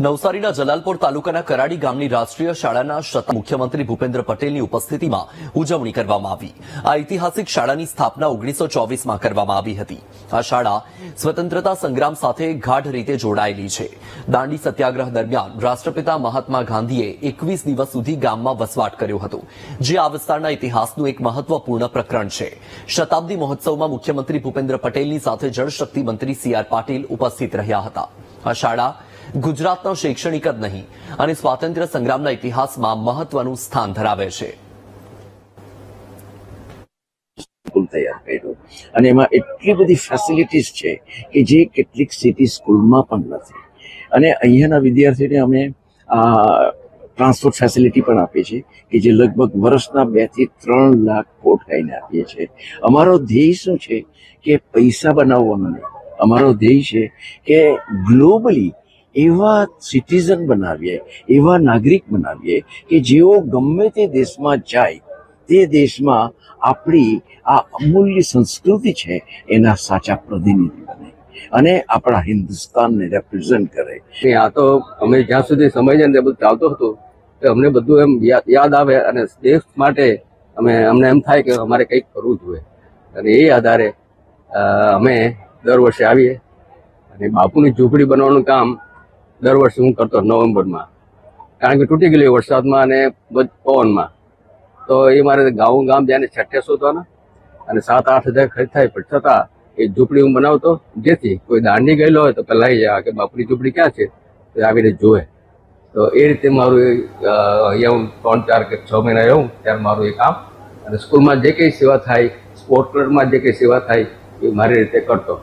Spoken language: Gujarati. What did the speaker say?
નવસારીના જલાલપોર તાલુકાના કરાડી ગામની રાષ્ટ્રીય શાળાના શતા મુખ્યમંત્રી ભૂપેન્દ્ર પટેલની ઉપસ્થિતિમાં ઉજવણી કરવામાં આવી. આ ઐતિહાસિક શાળાની સ્થાપના ઓગણીસો ચોવીસમાં કરવામાં આવી હતી. આ શાળા સ્વતંત્રતા સંગ્રામ સાથે ગાઢ રીતે જોડાયેલી છે. દાંડી સત્યાગ્રહ દરમિયાન રાષ્ટ્રપિતા મહાત્મા ગાંધીએ એકવીસ દિવસ સુધી ગામમાં વસવાટ કર્યો હતો. જે આ વિસ્તારના ઇતિહાસનું એક મહત્વપૂર્ણ પ્રકરણ છે. શતાબ્દી મહોત્સવમાં મુખ્યમંત્રી ભૂપેન્દ્ર પટેલની સાથે જળશક્તિ મંત્રી સી આર પાટીલ ઉપસ્થિત રહ્યા હતા. આ શાળા ગુજરાતનો શૈક્ષણિક જ નહીં અને સ્વાતંત્ર્ય સંગ્રામના ઇતિહાસમાં મહત્વનું સ્થાન ધરાવે છે. અને એમાં એટલી બધી ફેસિલિટીઝ છે કે જે કેટલીક સિટી સ્કૂલમાં પણ નથી. અને અહીંયાના વિદ્યાર્થીઓને અમે ટ્રાન્સપોર્ટ ફેસિલિટી પણ આપીએ છીએ કે જે લગભગ વર્ષના બેથી ત્રણ લાખ કોટ ગાઈને આપીએ છીએ. અમારો ધ્યેય શું છે કે પૈસા બનાવવાનો નહીં. અમારો ધ્યેય છે કે ગ્લોબલી એવા સિટીઝન બનાવીએ, એવા નાગરિક બનાવીએ કે જેઓ ગમે તે દેશમાં જાય, તે દેશમાં આપણી આ અમૂલ્ય સંસ્કૃતિ છે, એના સાચા પ્રતિનિધિ બને અને આપણા હિન્દુસ્તાનને રેપ્રેઝન્ટ કરે. આ તો અમે જ્યાં સુધી સમય ને બધું ચાલતું હતું, તો અમને બધું એમ યાદ આવે અને દેશ માટે અમે, અમને એમ થાય કે અમારે કંઈક કરવું જોઈએ અને એ આધારે અમે દર વર્ષે આવીએ અને બાપુની ઝૂંપડી બનાવવાનું કામ દર વર્ષે હું કરતો નવેમ્બરમાં. કારણ કે તૂટી ગયેલી વરસાદમાં અને પવનમાં. તો એ મારે ગાઉં, ગામ જઈને છઠ્ઠે શોધવાના. અને સાત, આઠ હજાર ખર્ચ થાય, પણ છતાં એ ઝૂંપડી હું બનાવતો. જેથી કોઈ દાંડી ગયેલો હોય તો પહેલાં જાય. કે બાપુની ઝૂંપડી ક્યાં છે? તો આવીને જોવે. તો એ રીતે મારું એવું ત્રણ, ચાર કે છ મહિના રહું, ત્યારે મારું એ કામ. અને સ્કૂલમાં જે કંઈ સેવા થાય, સ્પોર્ટ ક્લબમાં જે કંઈ સેવા થાય, એ મારી રીતે કરતો.